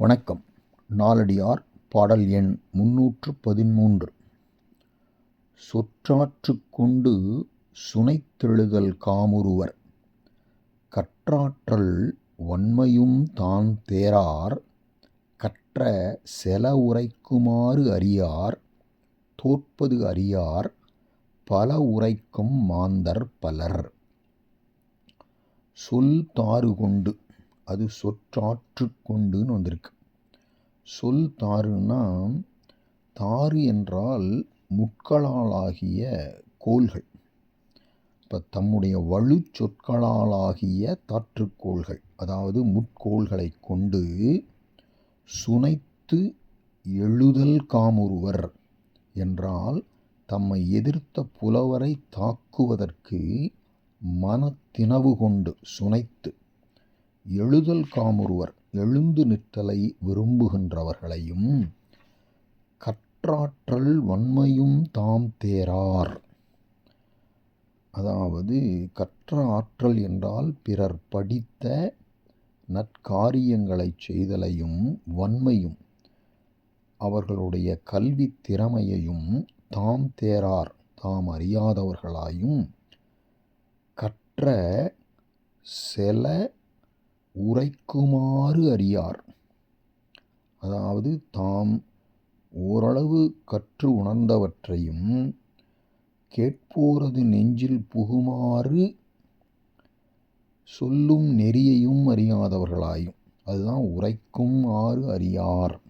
வணக்கம். நாலடியார் பாடல் எண் முன்னூற்று பதிமூன்று சொற்றாற்று கொண்டு சுனைத்தெழுதல் காமுறுவர் கற்றாற்றல் வன்மையும் தான் தேரார். கற்ற செல உரைக்குமாறு அறியார். தோற்பது அறியார். பல உரைக்கும் மாந்தர் பலர். சொல் தாறு கொண்டு அது சொற்றாற்று கொண்டுன்னு வந்திருக்கு. சொல் தாறுன்னா தாறு என்றால் முட்களாலாகிய கோள்கள். இப்போ தம்முடைய வலு சொற்களாலாகிய தாற்றுக்கோள்கள் அதாவது முட்கோள்களை கொண்டு சுனைத்து எழுதல் காமுறுவர் என்றால் தம்மை எதிர்த்த புலவரை தாக்குவதற்கு மனத்தினவு கொண்டு சுனைத்து எழுதல் காமுறுவர் எழுந்து நிற்றலை விரும்புகின்றவர்களையும் கற்றாற்றல் வன்மையும் தாம் தேரார். அதாவது கற்ற ஆற்றல் என்றால் பிறர் படித்த நற்காரியங்களைச் செய்தலையும் வன்மையும் அவர்களுடைய கல்வி திறமையையும் தாம் தேரார் தாம் அறியாதவர்களாயும் கற்ற செல உரைக்குமாறு அறியார். அதாவது தாம் ஓரளவு கற்று உணர்ந்தவற்றையும் கேட்போரது நெஞ்சில் புகுமாறு சொல்லும் நெறியையும் அறியாதவர்களாயும். அதுதான் உரைக்கும் ஆறு அறியார்.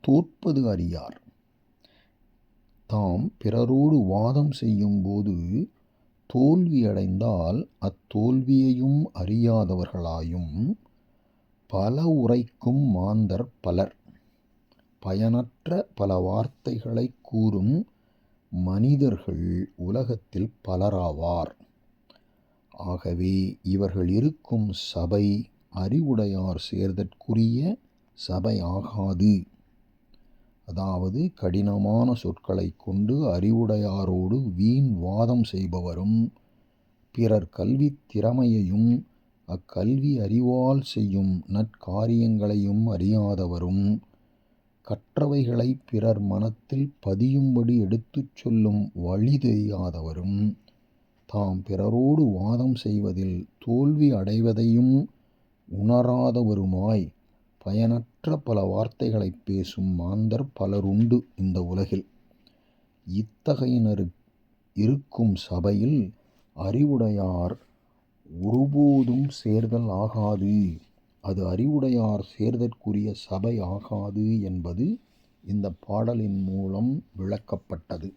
தோற்பது அறியார். தாம் பிறரோடு வாதம் செய்யும்போது தோல்வியடைந்தால் அத்தோல்வியையும் அறியாதவர்களாயும் பல உரைக்கும் மாந்தர் பலர். பயனற்ற பல வார்த்தைகளை கூறும் மனிதர்கள் உலகத்தில் பலராவார். ஆகவே இவர்கள் இருக்கும் சபை அறிவுடையார் சேர்தற்குரிய சபை ஆகாது. அதாவது கடினமான சொற்களை கொண்டு அறிவுடையாரோடு வீண் வாதம் செய்பவரும் பிறர் கல்வி திறமையையும் அக்கல்வி அறிவால் செய்யும் நற்காரியங்களையும் அறியாதவரும் கற்றவைகளை பிறர் மனத்தில் பதியும்படி எடுத்துச் சொல்லும் வழி தெரியாதவரும் தாம் பிறரோடு வாதம் செய்வதில் தோல்வி அடைவதையும் உணராதவருமாய் பயனற்ற பல வார்த்தைகளை பேசும் மாந்தர் பலருண்டு இந்த உலகில். இத்தகையினர் இருக்கும் சபையில் அறிவுடையார் ஒருபோதும் சேர்தல் ஆகாது. அது அறிவுடையார் சேர்தற்குரிய சபை ஆகாது என்பது இந்த பாடலின் மூலம் விளக்கப்பட்டது.